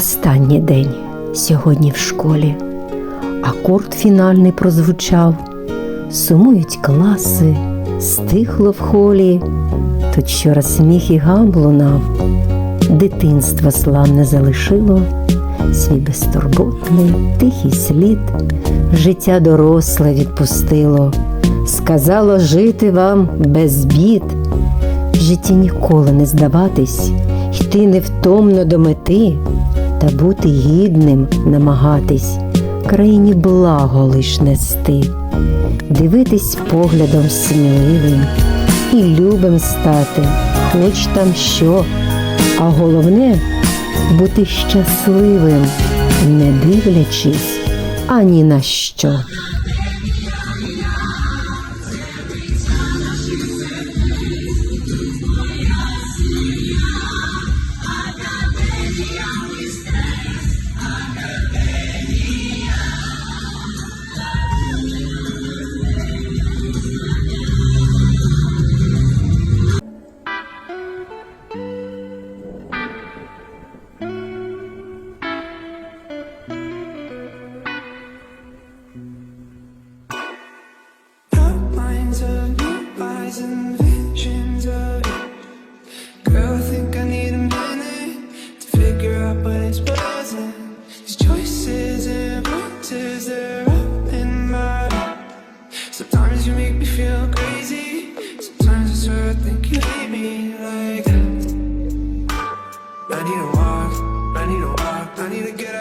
Останній день сьогодні в школі. Акорд фінальний прозвучав, сумують класи, стихло в холі. Тут щораз сміх і гам лунав, дитинство славне залишило, свій безтурботний, тихий слід, життя доросле відпустило, сказало жити вам без бід, в житті ніколи не здаватись, йти невтомно до мети та бути гідним намагатись, країні благо лиш нести, дивитись поглядом сміливим і любим стати, хоч там що, а головне бути щасливим, не дивлячись ані на що. Of visions of it. Girl, need to walk, I need to walk, I need to get out.